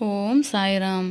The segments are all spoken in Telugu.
ఓం సాయిరామ్.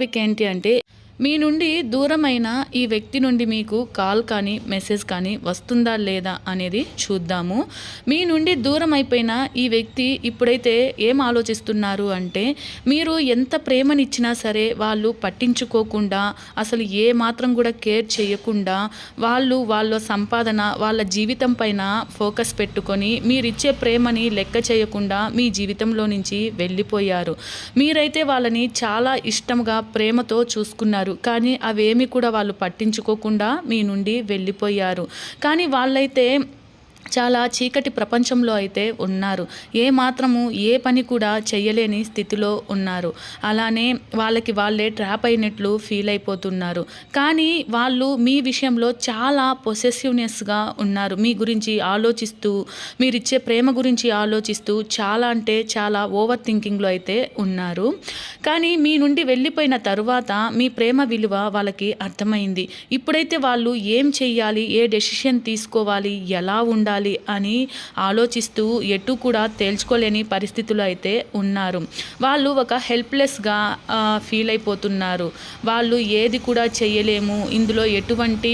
టాపిక్ ఏంటి అంటే మీ నుండి దూరమైన ఈ వ్యక్తి నుండి మీకు కాల్ కానీ మెసేజ్ కానీ వస్తుందా లేదా అనేది చూద్దాము. మీ నుండి దూరం అయిపోయిన ఈ వ్యక్తి ఇప్పుడైతే ఏం ఆలోచిస్తున్నారు అంటే మీరు ఎంత ప్రేమనిచ్చినా సరే వాళ్ళు పట్టించుకోకుండా అసలు ఏ మాత్రం కూడా కేర్ చేయకుండా వాళ్ళు వాళ్ళ సంపాదన వాళ్ళ జీవితం పైన ఫోకస్ పెట్టుకొని మీరిచ్చే ప్రేమని లెక్క చేయకుండా మీ జీవితంలో నుంచి వెళ్ళిపోయారు. మీరైతే వాళ్ళని చాలా ఇష్టంగా ప్రేమతో చూసుకున్నారు. కానీ అవేమి కూడా వాళ్ళు పట్టించుకోకుండా మీ నుండి వెళ్ళిపోయారు. కానీ వాళ్ళైతే చాలా చీకటి ప్రపంచంలో అయితే ఉన్నారు. ఏ మాత్రము ఏ పని కూడా చేయలేని స్థితిలో ఉన్నారు. అలానే వాళ్ళకి వాళ్ళే ట్రాప్ అయినట్లు ఫీల్ అయిపోతున్నారు. కానీ వాళ్ళు మీ విషయంలో చాలా పొసెసివ్నెస్గా ఉన్నారు. మీ గురించి ఆలోచిస్తూ మీరు ఇచ్చే ప్రేమ గురించి ఆలోచిస్తూ చాలా అంటే చాలా ఓవర్ థింకింగ్లో అయితే ఉన్నారు. కానీ మీ నుండి వెళ్ళిపోయిన తరువాత మీ ప్రేమ విలువ వాళ్ళకి అర్థమైంది. ఇప్పుడైతే వాళ్ళు ఏం చెయ్యాలి ఏ డెసిషన్ తీసుకోవాలి ఎలా ఉండాలి చేయాలి అని ఆలోచిస్తూ ఎటు కూడా తేల్చుకోలేని పరిస్థితులు అయితే ఉన్నారు. వాళ్ళు ఒక హెల్ప్లెస్గా ఫీల్ అయిపోతున్నారు. వాళ్ళు ఏది కూడా చేయలేము. ఇందులో ఎటువంటి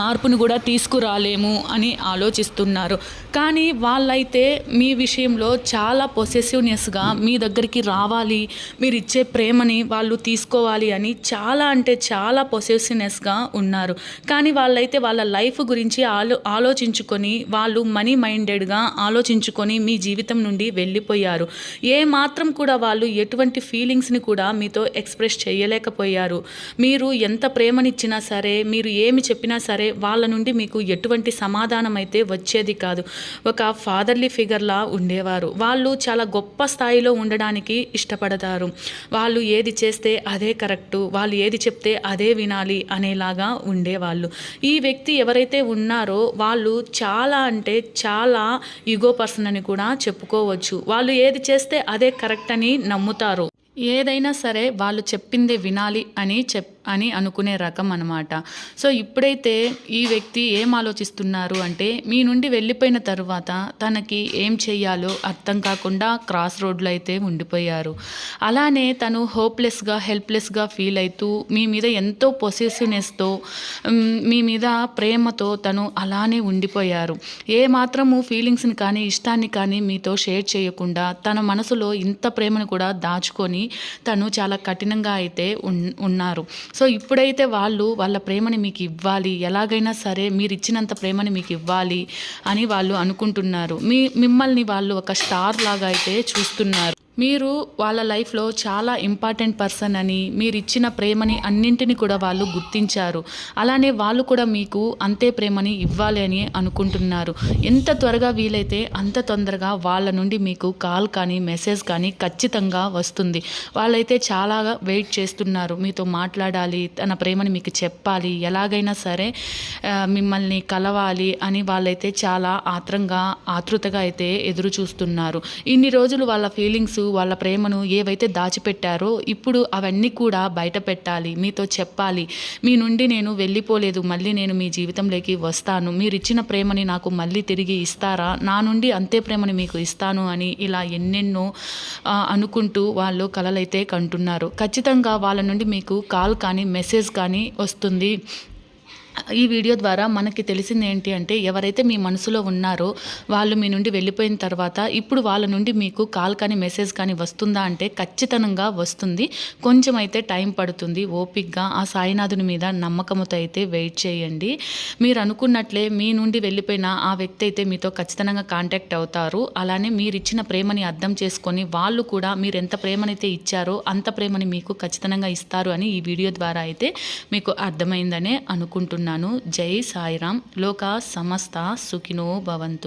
మార్పును కూడా తీసుకురాలేము అని ఆలోచిస్తున్నారు. కానీ వాళ్ళైతే మీ విషయంలో చాలా పొసెసివ్నెస్గా మీ దగ్గరికి రావాలి మీరు ఇచ్చే ప్రేమని వాళ్ళు తీసుకోవాలి అని చాలా అంటే చాలా పొసెసివ్నెస్గా ఉన్నారు. కానీ వాళ్ళైతే వాళ్ళ లైఫ్ గురించి ఆలో ఆలోచించుకొని వాళ్ళు మనీ మైండెడ్గా ఆలోచించుకొని మీ జీవితం నుండి వెళ్ళిపోయారు. ఏ మాత్రం కూడా వాళ్ళు ఎటువంటి ఫీలింగ్స్ని కూడా మీతో ఎక్స్ప్రెస్ చేయలేకపోయారు. మీరు ఎంత ప్రేమనిచ్చినా సరే మీరు ఏమి చెప్పినా సరే సరే వాళ్ళ నుండి మీకు ఎటువంటి సమాధానం అయితే వచ్చేది కాదు. ఒక ఫాదర్లీ ఫిగర్లా ఉండేవారు. వాళ్ళు చాలా గొప్ప స్థాయిలో ఉండడానికి ఇష్టపడతారు. వాళ్ళు ఏది చేస్తే అదే కరెక్టు వాళ్ళు ఏది చెప్తే అదే వినాలి అనేలాగా ఉండేవాళ్ళు. ఈ వ్యక్తి ఎవరైతే ఉన్నారో వాళ్ళు చాలా అంటే చాలా ఈగో పర్సన్ అని కూడా చెప్పుకోవచ్చు. వాళ్ళు ఏది చేస్తే అదే కరెక్ట్ అని నమ్ముతారు. ఏదైనా సరే వాళ్ళు చెప్పిందే వినాలి అని చెప్ అని అనుకునే రకం అనమాట సో ఇప్పుడైతే ఈ వ్యక్తి ఏం ఆలోచిస్తున్నారు అంటే మీ నుండి వెళ్ళిపోయిన తర్వాత తనకి ఏం చేయాలో అర్థం కాకుండా క్రాస్ రోడ్లు అయితే ఉండిపోయారు. అలానే తను హోప్లెస్గా హెల్ప్లెస్గా ఫీల్ అవుతూ మీ మీద ఎంతో పొసెసివ్నెస్తో మీ మీద ప్రేమతో తను అలానే ఉండిపోయారు. ఏ మాత్రము ఫీలింగ్స్ని కానీ ఇష్టాన్ని కానీ మీతో షేర్ చేయకుండా తన మనసులో ఇంత ప్రేమను కూడా దాచుకొని తను చాలా కఠినంగా అయితే ఉన్నారు. సో ఇప్పుడైతే వాళ్ళు వాళ్ళ ప్రేమని మీకు ఇవ్వాలి ఎలాగైనా సరే మీరు ఇచ్చినంత ప్రేమని మీకు ఇవ్వాలి అని వాళ్ళు అనుకుంటున్నారు. మీ మిమ్మల్ని వాళ్ళు ఒక స్టార్ లాగా అయితే చూస్తున్నారు. మీరు వాళ్ళ లైఫ్లో చాలా ఇంపార్టెంట్ పర్సన్ అని మీరు ఇచ్చిన ప్రేమని అన్నింటిని కూడా వాళ్ళు గుర్తించారు. అలానే వాళ్ళు కూడా మీకు అంతే ప్రేమని ఇవ్వాలి అని అనుకుంటున్నారు. ఎంత త్వరగా వీలైతే అంత తొందరగా వాళ్ళ నుండి మీకు కాల్ కానీ మెసేజ్ కానీ ఖచ్చితంగా వస్తుంది. వాళ్ళైతే చాలా వెయిట్ చేస్తున్నారు. మీతో మాట్లాడాలి తన ప్రేమని మీకు చెప్పాలి ఎలాగైనా సరే మిమ్మల్ని కలవాలి అని వాళ్ళైతే చాలా ఆత్రంగా ఆతృతగా అయితే ఎదురు చూస్తున్నారు ఇన్ని రోజులు వాళ్ళ ఫీలింగ్స్ వాళ్ళ ప్రేమను ఏవైతే దాచిపెట్టారో ఇప్పుడు అవన్నీ కూడా బయట పెట్టాలి మీతో చెప్పాలి. మీ నుండి నేను వెళ్ళిపోలేదు మళ్ళీ నేను మీ జీవితంలోకి వస్తాను. మీరు ఇచ్చిన ప్రేమని నాకు మళ్ళీ తిరిగి ఇస్తారా? నా నుండి అంతే ప్రేమని మీకు ఇస్తాను అని ఇలా ఎన్నెన్నో అనుకుంటూ వాళ్ళు కలలైతే కంటున్నారు. ఖచ్చితంగా వాళ్ళ నుండి మీకు కాల్ కానీ మెసేజ్ కానీ వస్తుంది. ఈ వీడియో ద్వారా మనకి తెలిసింది ఏంటి అంటే ఎవరైతే మీ మనసులో ఉన్నారో వాళ్ళు మీ నుండి వెళ్ళిపోయిన తర్వాత ఇప్పుడు వాళ్ళ నుండి మీకు కాల్ కానీ మెసేజ్ కానీ వస్తుందా అంటే ఖచ్చితంగా వస్తుంది. కొంచెం అయితే టైం పడుతుంది. ఓపిక్గా ఆ సాయినాథుని మీద నమ్మకంతో అయితే వెయిట్ చేయండి. మీరు అనుకున్నట్లే మీ నుండి వెళ్ళిపోయిన ఆ వ్యక్తి అయితే మీతో ఖచ్చితంగా కాంటాక్ట్ అవుతారు. అలానే మీరు ఇచ్చిన ప్రేమని అర్థం చేసుకొని వాళ్ళు కూడా మీరు ఎంత ప్రేమనైతే ఇచ్చారో అంత ప్రేమని మీకు ఖచ్చితంగా ఇస్తారు అని ఈ వీడియో ద్వారా అయితే మీకు అర్థమైందనే అనుకుంటున్నాను. జై సాయిరామ్. లోకా సమస్త సుఖినో భవంతు.